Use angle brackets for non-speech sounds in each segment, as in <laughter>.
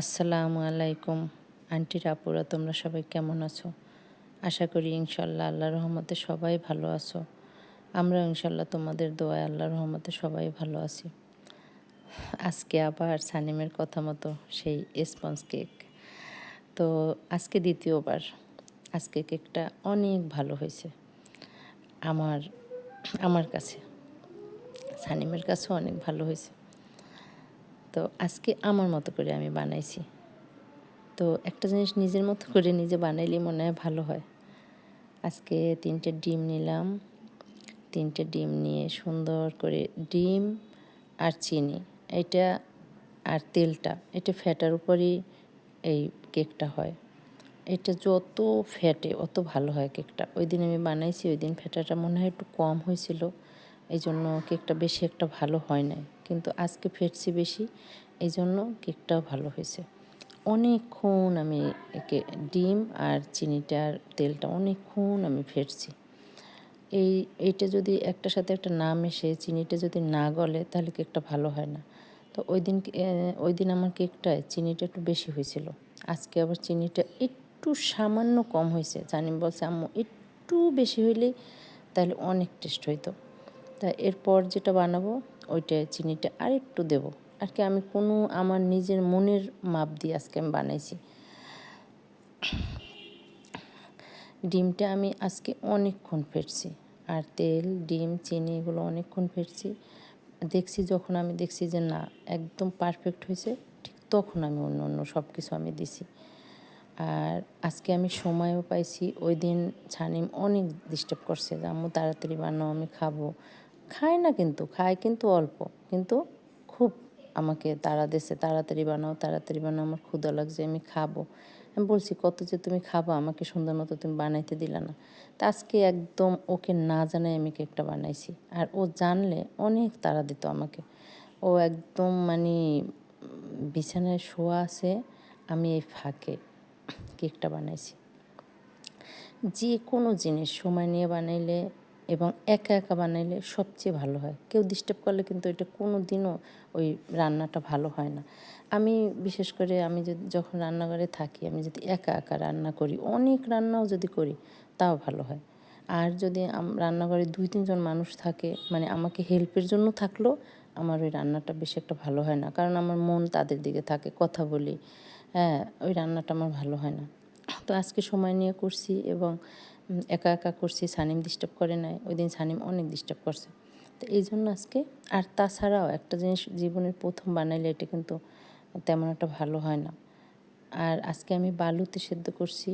আসসালামু আলাইকুম। আন্টির আপুরা তোমরা সবাই কেমন আছো? আশা করি ইনশাল্লাহ আল্লাহ রহমতে সবাই ভালো আছো। আমরা ইনশাল্লাহ তোমাদের দোয়ায় আল্লাহ রহমতে সবাই ভালো আছি। আজকে আবার সানিমের কথা মতো সেই স্পঞ্জ কেক। তো আজকে দ্বিতীয়বার। আজকে কেকটা অনেক ভালো হয়েছে। আমার আমার কাছে, সানিমের কাছেও অনেক ভালো হয়েছে। তো আজকে আমার মতো করে আমি বানাইছি। তো একটা জিনিস নিজের মতো করে নিজে বানাইলে মনে হয় ভালো হয়। আজকে তিনটে ডিম নিলাম। তিনটে ডিম নিয়ে সুন্দর করে ডিম আর চিনি। এটা আর তেলটা। এটা ফ্যাটার উপরই এই কেকটা হয়। এটা যত ফ্যাটে অত ভালো হয় কেকটা। ওই দিন আমি বানাইছি ওই দিন ফ্যাটাটা মনে হয় একটু কম হয়েছিল। এই জন্য কেকটা বেশি একটা ভালো হয় নাই। কিন্তু আজকে ফেটছি বেশি এই জন্য কেকটাও ভালো হয়েছে। অনেকক্ষণ আমি একে ডিম আর চিনিটার তেলটা অনেকক্ষণ আমি ফেটছি। এই, এইটা যদি একটার সাথে একটা না মেশে, চিনিটা যদি না গলে, তাহলে কেকটা ভালো হয় না। তো ওই দিন ওই দিন আমার কেকটায় চিনিটা একটু বেশি হয়েছিল। আজকে আবার চিনিটা একটু সামান্য কম হয়েছে। জানি বলছে, আম্মু, একটু বেশি হইলেই তাহলে অনেক টেস্ট হইতো। তা এরপর যেটা বানাবো, ওইটা চিনিটা আর একটু দেবো। আর কি আমি কোনো আমার নিজের মনের মাপ দিয়ে আজকে আমি বানাইছি। ডিমটা আমি আজকে অনেকক্ষণ ফেটছি। আর তেল, ডিম, চিনি এগুলো অনেকক্ষণ ফেটছি। দেখছি যখন আমি দেখছি যে না, একদম পারফেক্ট হয়েছে, ঠিক তখন আমি অন্য অন্য সব কিছু আমি দিছি। আর আজকে আমি সময়ও পাইছি ওই দিন ছানিম অনেক ডিস্টার্ব করছে যে তাড়াতাড়ি বানাও, আমি খাব। খায় না কিন্তু, খায় কিন্তু অল্প। কিন্তু খুব আমাকে তাড়া দিছে তাড়াতাড়ি বানাও তাড়াতাড়ি বানাও, আমার ক্ষুদা লাগছে, আমি খাব। আমি বলছি, কত যে তুমি খাবা, আমাকে সুন্দর মতো তুমি বানাইতে দিলে না। তা আজকে একদম ওকে না জানাই আমি কেকটা বানাইছি। আর ও জানলে অনেক তাড়া দিত আমাকে। ও একদম মানে বিছানায় শোয়া আছে, আমি এই ফাঁকে কেকটা বানাইছি। যে কোনো জিনিস সময় নিয়ে বানাইলে এবং একা একা বানাইলে সবচেয়ে ভালো হয়। কেউ ডিস্টার্ব করলে কিন্তু এটা কোনো দিনও ওই রান্নাটা ভালো হয় না। আমি বিশেষ করে আমি যদি যখন রান্নাঘরে থাকি, আমি যদি একা একা রান্না করি, অনেক রান্নাও যদি করি, তাও ভালো হয়। আর যদি রান্নাঘরে দুই তিনজন মানুষ থাকে মানে আমাকে হেল্পের জন্য থাকলেও আমার ওই রান্নাটা বেশি একটা ভালো হয় না। কারণ আমার মন তাদের দিকে থাকে, কথা বলি হ্যাঁ ওই রান্নাটা আমার ভালো হয় না। তো আজকে সময় নিয়ে করছি এবং একা একা করছি, সানিম ডিস্টার্ব করে নাই, ওই দিন সানিম অনেক ডিস্টার্ব করছে। তো এই জন্য আজকে, আর তাছাড়াও একটা জিনিস জীবনের প্রথম বানাইলে এটা কিন্তু তেমন একটা ভালো হয় না। আর আজকে আমি বালুতে সেদ্ধ করছি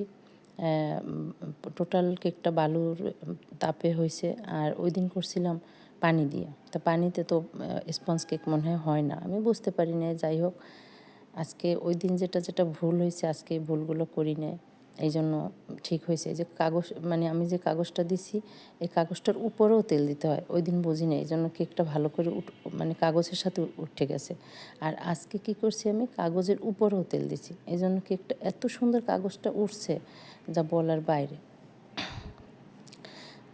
টোটাল কেকটা বালুর তাপে হয়েছে, আর ওই দিন করছিলাম পানি দিয়ে। তা পানিতে তো স্পঞ্জ কেক মনে হয় হয় না, আমি বুঝতে পারি না যাই হোক। আজকে ওই দিন যেটা যেটা ভুল হয়েছে, আজকে ভুলগুলো করি না এই জন্য ঠিক হয়েছে। যে কাগজ মানে আমি যে কাগজটা দিছি, এই কাগজটার উপরেও তেল দিতে হয়। ওই দিন বুঝি না এই জন্য কেকটা ভালো করে উঠ মানে কাগজের সাথে উঠে গেছে। আর আজকে কি করছি আমি? কাগজের উপরেও তেল দিছি। এই জন্য কেকটা, এত সুন্দর কাগজটা উঠছে যা বলার বাইরে।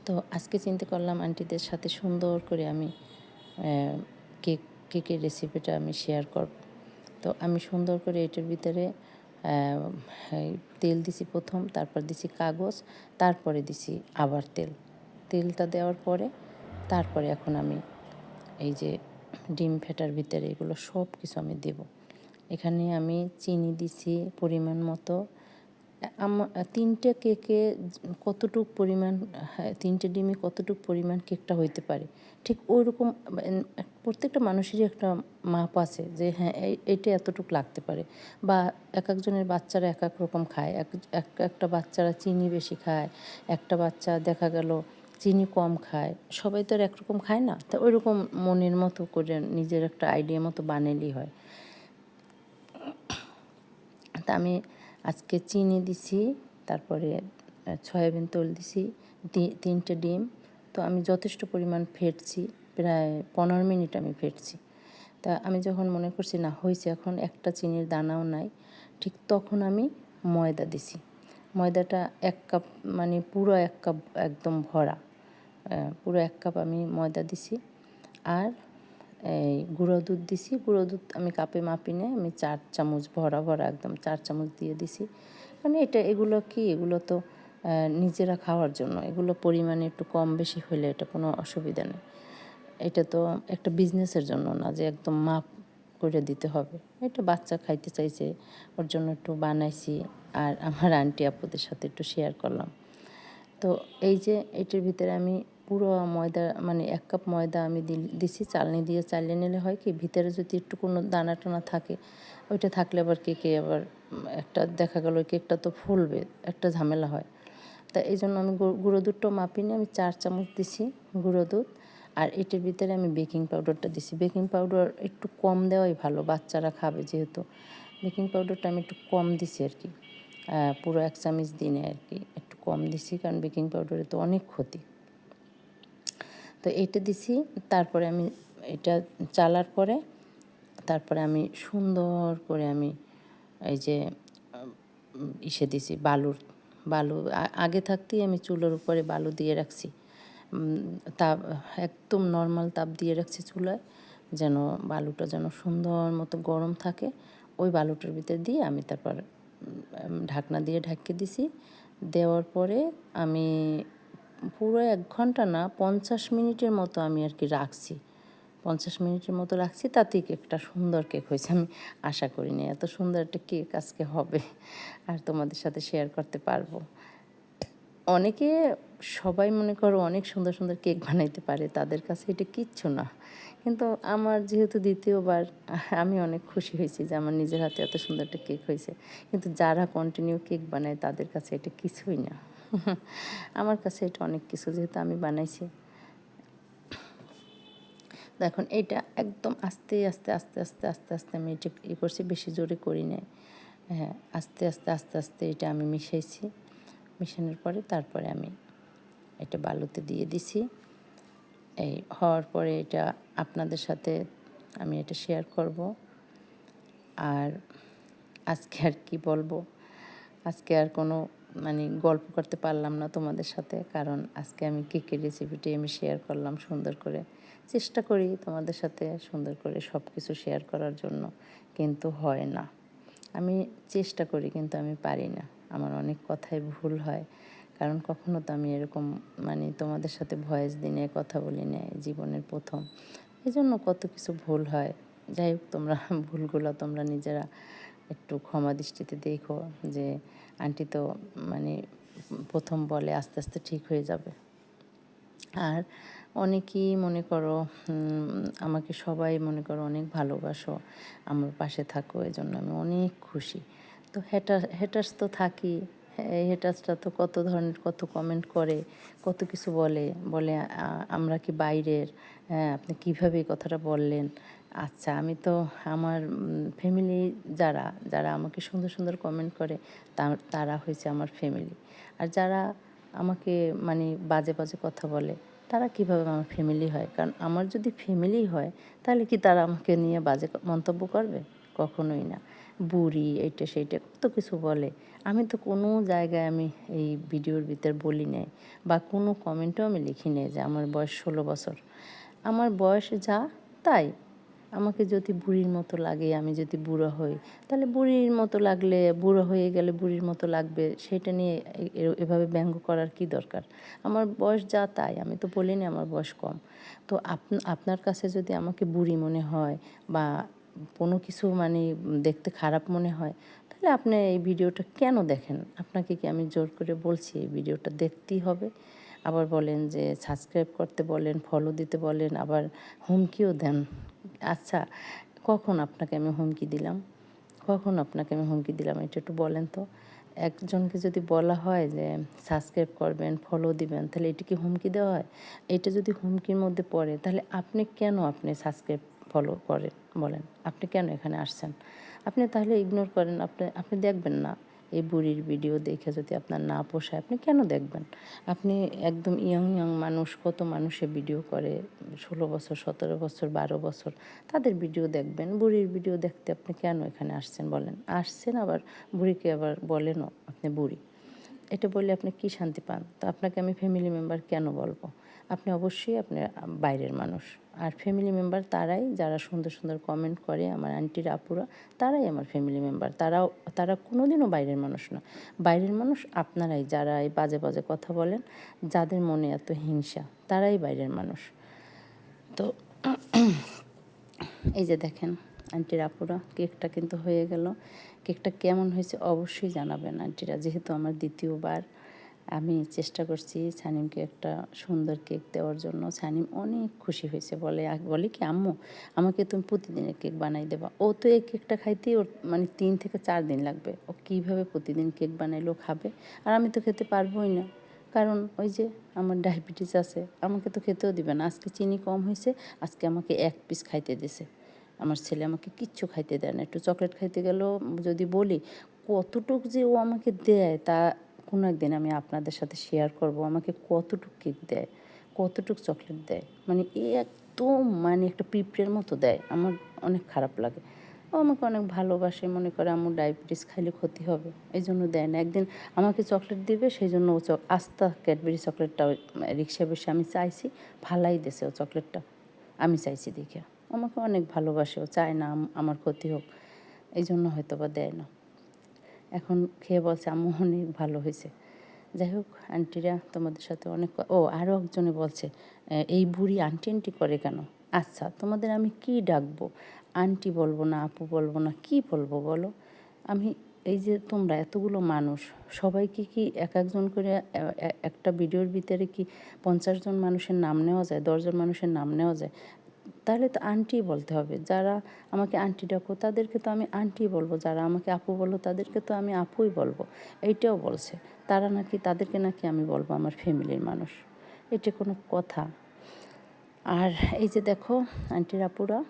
তো আজকে চিন্তা করলাম আন্টিদের সাথে সুন্দর করে আমি কেক, কেকের রেসিপিটা আমি শেয়ার করব। তো আমি সুন্দর করে এটার ভিতরে তেল দিছি প্রথম, তারপর দিছি কাগজ, তারপরে দিছি আবার তেল। তেলটা দেওয়ার পরে, তারপরে এখন আমি এই যে ডিম ফেটার ভিতরে এগুলো সব কিছু আমি দেব। এখানে আমি চিনি দিছি পরিমাণ মতো তিনটে কেকে কতটুক পরিমাণ হ্যাঁ তিনটে ডিমে কতটুক পরিমাণ কেকটা হইতে পারে? ঠিক ওই রকম প্রত্যেকটা মানুষেরই একটা মাপ আছে যে হ্যাঁ এইটা এতটুক লাগতে পারে। বা এক একজনের বাচ্চারা এক এক রকম খায়, এক একটা বাচ্চারা চিনি বেশি খায়, একটা বাচ্চা দেখা গেল চিনি কম খায়, সবাই তো আর একরকম খায় না? তা ওই রকম মনের মতো করে নিজের একটা আইডিয়া মতো বানালেই হয়। তা আমি আজকে চিনি দিছি, তারপরে সয়াবিন তেল দিছি তিনটে ডিম। তো আমি যথেষ্ট পরিমাণ ফেটছি, প্রায় পনেরো মিনিট আমি ফেটছি। তা আমি যখন মনে করছি, না, হয়েছে এখন, একটা চিনির দানাও নাই, ঠিক তখন আমি ময়দা দিছি। ময়দাটা এক কাপ মানে পুরো এক কাপ একদম ভরা। পুরো এক কাপ আমি ময়দা দিছি। আর এই গুঁড়ো দুধ দিছি। গুঁড়ো দুধ আমি কাপে মাপি না আমি চার চামচ ভরা ভরা একদম চার চামচ দিয়ে দিছি। মানে এটা, এগুলো কি, এগুলো তো নিজেরা খাওয়ার জন্য। এগুলো পরিমাণে একটু কম বেশি হলে এটা কোনো অসুবিধা নেই। এটা তো একটা বিজনেসের জন্য না যে একদম মাপ করে দিতে হবে। এটা বাচ্চা খাইতে চাইছে, ওর জন্য একটু বানাইছি আর আমার আন্টি আপুদের সাথে একটু শেয়ার করলাম। তো এই যে, এটির ভিতরে আমি পুরো ময়দা মানে এক কাপ ময়দা আমি দিছি, চালনি দিয়ে চালিয়ে নিলে হয় কি, ভিতরে যদি একটু কোনো দানা টানা থাকে, ওইটা থাকলে আবার কেকে আবার একটা দেখা গেল কেকটা তো ফুলবে, একটা ঝামেলা হয়। তা এই জন্য আমি গুঁড়ো দুধটাও মাপিনি আমি চার চামচ দিছি গুঁড়ো দুধ, আর এটার ভিতরে আমি বেকিং পাউডারটা দিছি। বেকিং পাউডার একটু কম দেওয়াই ভালো, বাচ্চারা খাবে যেহেতু। বেকিং পাউডারটা আমি একটু কম দিছি আর কি পুরো এক চামচ দিনে আর কি, একটু কম দিছি, কারণ বেকিং পাউডারে তো অনেক ক্ষতি। তো এটা দিছি, তারপরে আমি এটা চালার পরে, তারপরে আমি সুন্দর করে আমি এই যে ইসে দিছি বালুর, বালু আগে থাকতেই আমি চুলোর উপরে বালু দিয়ে রাখছি। তাপ, একদম নর্মাল তাপ দিয়ে রাখছি চুলায়, যেন বালুটা যেন সুন্দর মতো গরম থাকে। ওই বালুটার ভিতরে দিয়ে আমি তারপর ঢাকনা দিয়ে ঢাকিয়ে দিছি। দেওয়ার পরে আমি পুরো এক ঘণ্টা না, পঞ্চাশ মিনিটের মতো আমি আর কি রাখছি। পঞ্চাশ মিনিটের মতো রাখছি, তাতেই কেকটা সুন্দর কেক হয়েছে। আমি আশা করিনি এত সুন্দর একটা কেক আজকে হবে। আর তোমাদের সাথে শেয়ার করতে পারব। অনেকে, সবাই মনে করো অনেক সুন্দর সুন্দর কেক বানাইতে পারে, তাদের কাছে এটা কিচ্ছু না। কিন্তু আমার যেহেতু দ্বিতীয়বার, আমি অনেক খুশি হয়েছি যে আমার নিজের হাতে এত সুন্দর একটা কেক হয়েছে। কিন্তু যারা কন্টিনিউ কেক বানায়, তাদের কাছে এটা কিছুই না। আমার কাছে এটা অনেক কিছু যেহেতু আমি বানাইছি। দেখুন এটা একদম আস্তে আস্তে আস্তে আস্তে আস্তে আস্তে আমি এটা ই করছি, বেশি জোরে করি নাই। হ্যাঁ আস্তে আস্তে আস্তে আস্তে এটা আমি মিশাইছি। মিশানোর পরে তারপরে আমি এটা বালুতে দিয়ে দিছি। এই হওয়ার পরে এটা আপনাদের সাথে আমি এটা শেয়ার করব। আর আজকে আর কি বলব? আজকে আর কোনো মানে গল্প করতে পারলাম না তোমাদের সাথে, কারণ আজকে আমি কেকের রেসিপিটি আমি শেয়ার করলাম সুন্দর করে। চেষ্টা করি তোমাদের সাথে সুন্দর করে সব কিছু শেয়ার করার জন্য, কিন্তু হয় না। আমি চেষ্টা করি, কিন্তু আমি পারি না। আমার অনেক কথাই ভুল হয়, কারণ কখনো তো আমি এরকম মানে তোমাদের সাথে ভয়েস দিনে, কথা বলি না জীবনের প্রথম। এই জন্য কত কিছু ভুল হয়। যাই হোক, তোমরা ভুলগুলো তোমরা নিজেরা একটু ক্ষমা দৃষ্টিতে দেখো যে আন্টি তো মানে প্রথম বলে আস্তে আস্তে ঠিক হয়ে যাবে। আর অনেকেই মনে করো আমাকে সবাই মনে করো অনেক ভালোবাসো, আমার পাশে থাকো এই জন্য আমি অনেক খুশি। তো হেটার হেটার্স তো থাকি হেটার্সটা তো কত ধরনের, কত কমেন্ট করে, কত কিছু বলে বলে আমরা কি বাইরের হ্যাঁ আপনি কীভাবে কথাটা বললেন? আচ্ছা আমি তো আমার ফ্যামিলি যারা যারা আমাকে সুন্দর সুন্দর কমেন্ট করে, তারা হয়েছে আমার ফ্যামিলি আর যারা আমাকে মানে বাজে বাজে কথা বলে, তারা কীভাবে আমার ফ্যামিলি হয়? কারণ আমার যদি ফ্যামিলি হয়, তাহলে কি তারা আমাকে নিয়ে বাজে মন্তব্য করবে? কখনোই না। বুড়ি, এইটা সেইটা, কত কিছু বলে। আমি তো কোনো জায়গায় আমি এই ভিডিওর ভিতরে বলি নাই, বা কোনো কমেন্টও আমি লিখি নাই যে আমার বয়স ষোলো বছর। আমার বয়স যা, তাই। আমাকে যদি বুড়ির মতো লাগে, আমি যদি বুড়ো হই, তাহলে বুড়ির মতো লাগলে, বুড়ো হয়ে গেলে বুড়ির মতো লাগবে, সেটা নিয়ে এভাবে ব্যঙ্গ করার কি দরকার? আমার বয়স যা তাই, আমি তো বলিনি আমার বয়স কম। তো আপ- আপনার কাছে যদি আমাকে বুড়ি মনে হয় বা কোনো কিছু মানে দেখতে খারাপ মনে হয়, তাহলে আপনি এই ভিডিওটা কেন দেখেন? আপনাকে কি আমি জোর করে বলছি এই ভিডিওটা দেখতেই হবে? আবার বলেন যে সাবস্ক্রাইব করতে বলেন ফলো দিতে বলেন, আবার হুমকিও দেন। আচ্ছা কখন আপনাকে আমি হুমকি দিলাম? কখন আপনাকে আমি হুমকি দিলাম? এটা একটু বলেন তো। একজনকে যদি বলা হয় যে, সাবস্ক্রাইব করবেন ফলো দিবেন, তাহলে এটা কি হুমকি দেওয়া হয়? এটা যদি হুমকির মধ্যে পড়ে, তাহলে আপনি কেন আপনি সাবস্ক্রাইব ফলো করেন বলেন? আপনি কেন এখানে আসছেন? আপনি তাহলে ইগনোর করেন। আপনি আপনি দেখবেন না। এই বুড়ির ভিডিও দেখে যদি আপনার না পোষায়, আপনি কেন দেখবেন? আপনি একদম ইয়ং ইয়ং মানুষ, কত মানুষে ভিডিও করে, ষোলো বছর, সতেরো বছর, বারো বছর, তাদের ভিডিও দেখবেন। বুড়ির ভিডিও দেখতে আপনি কেন এখানে আসছেন বলেন? আসছেন আবার বুড়িকে আবার বলেনও আপনি বুড়ি। এটা বললে আপনি কি শান্তি পান? তো আপনাকে আমি ফ্যামিলি মেম্বার কেন বলব? আপনি অবশ্যই আপনি বাইরের মানুষ। আর ফ্যামিলি মেম্বার তারাই, যারা সুন্দর সুন্দর কমেন্ট করে, আমার আন্টির আপুরা, তারাই আমার ফ্যামিলি মেম্বার তারাও, তারা কোনোদিনও বাইরের মানুষ না। বাইরের মানুষ আপনারাই যারা এই বাজে বাজে কথা বলেন, যাদের মনে এত হিংসা, তারাই বাইরের মানুষ। তো <clears throat> এই যে দেখেন আন্টির আপুরা, কেকটা কিন্তু হয়ে গেল। কেকটা কেমন হয়েছে অবশ্যই জানাবেন আন্টিরা যেহেতু আমার দ্বিতীয়বার। আমি চেষ্টা করছি সানিমকে একটা সুন্দর কেক দেওয়ার জন্য। সানিম অনেক খুশি হয়েছে, বলে বলে কি, আম্মু, আমাকে তুমি প্রতিদিনের কেক বানাই দেবা। ও তো এই কেকটা খাইতেই ওর মানে তিন থেকে চার দিন লাগবে। ও কীভাবে প্রতিদিন কেক বানাইলো, খাবে? আর আমি তো খেতে পারবোই না। কারণ ওই যে আমার ডায়াবেটিস আছে, আমাকে তো খেতেও দিবে না। আজকে চিনি কম হয়েছে, আজকে আমাকে এক পিস খাইতে দিছে। আমার ছেলে আমাকে কিচ্ছু খাইতে দেয় না। একটু চকলেট খাইতে গেলেও যদি বলি, কতটুক যে ও আমাকে দেয়, তা কোনো একদিন আমি আপনাদের সাথে শেয়ার করব, আমাকে কতটুক কেক দেয়, কতটুক চকলেট দেয় মানে এ একদম মানে একটা পিঁপড়ের মতো দেয়, আমার অনেক খারাপ লাগে। ও আমাকে অনেক ভালোবাসে, মনে করে আমার ডায়াবেটিস খাইলে ক্ষতি হবে, এই জন্য দেয় না। একদিন আমাকে চকলেট দিবে, সেই জন্য ও চক আস্তা ক্যাডবেরি চকলেটটা রিক্সা বসে আমি চাইছি ভালাই দেছে ও চকলেটটা আমি চাইছি দেখে। আমাকে অনেক ভালোবাসে, ও চায় না আমার ক্ষতি হোক, এই জন্য হয়তো বা দেয় না। এখন খেয়ে বলছে, আম্মু, অনেক ভালো হয়েছে। যাই হোক, আন্টিরা তোমাদের সাথে অনেক ও আরও একজনে বলছে এই বুড়ি আন্টি আন্টি করে কেন? আচ্ছা তোমাদের আমি কি ডাকবো? আন্টি বলব না, আপু বলব না, কি বলব বলো? আমি, এই যে তোমরা এতগুলো মানুষ, সবাইকে কি এক একজন করে একটা ভিডিওর ভিতরে কি পঞ্চাশ জন মানুষের নাম নেওয়া যায় দশজন মানুষের নাম নেওয়া যায়? তাহলে তো আন্টি বলতে হবে। যারা আমাকে আন্টি ডাকো, তাদেরকে তো আমি আন্টি বলব। যারা আমাকে আপু বলো, তাদেরকে তো আমি আপুই বলব। এইটাও বলছে। তারা নাকি, তাদেরকে নাকি আমি বলব আমার ফ্যামিলির মানুষ। এটা কোনো কথা। আর এই যে দেখো আন্টির আপুরা,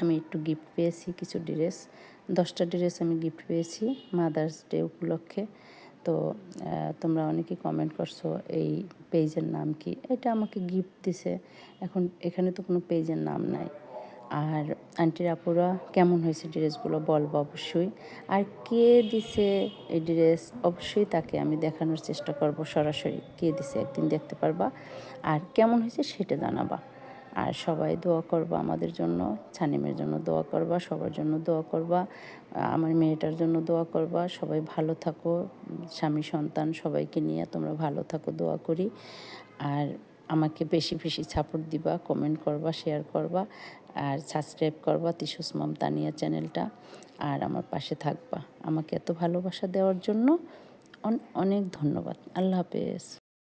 আমি একটু গিফট পেয়েছি, কিছু ড্রেস দশটা ড্রেস আমি গিফট পেয়েছি মাদার্স ডে উপলক্ষে। তো তোমরা অনেকে কমেন্ট করছ এই পেজের নাম কি? এটা আমাকে গিফট দিছে। এখন এখানে তো কোনো পেজের নাম নাই। আর আন্টির আপুরা কেমন হয়েছে ড্রেসগুলো বলব অবশ্যই। আর কে দিছে এই ড্রেস অবশ্যই তাকে আমি দেখানোর চেষ্টা করব সরাসরি। কে দিছে একদিন দেখতে পারবা। আর কেমন হয়েছে সেটা জানাবা। আর সবাই দোয়া করবা, আমাদের জন্য, ছানিমের জন্য দোয়া করবা, সবার জন্য দোয়া করবা, আমার মেয়েটার জন্য দোয়া করবা, সবাই ভালো থাকো, স্বামী, সন্তান, সবাইকে নিয়ে তোমরা ভালো থাকো, দোয়া করি। আর আমাকে বেশি বেশি সাপোর্ট দিবা কমেন্ট করবা শেয়ার করবা, আর সাবস্ক্রাইব করবা তিসুস মম তানিয়া চ্যানেলটা। আর আমার পাশে থাকবা। আমাকে এত ভালোবাসা দেওয়ার জন্য অন- অনেক ধন্যবাদ। আল্লাহ হাফেজ।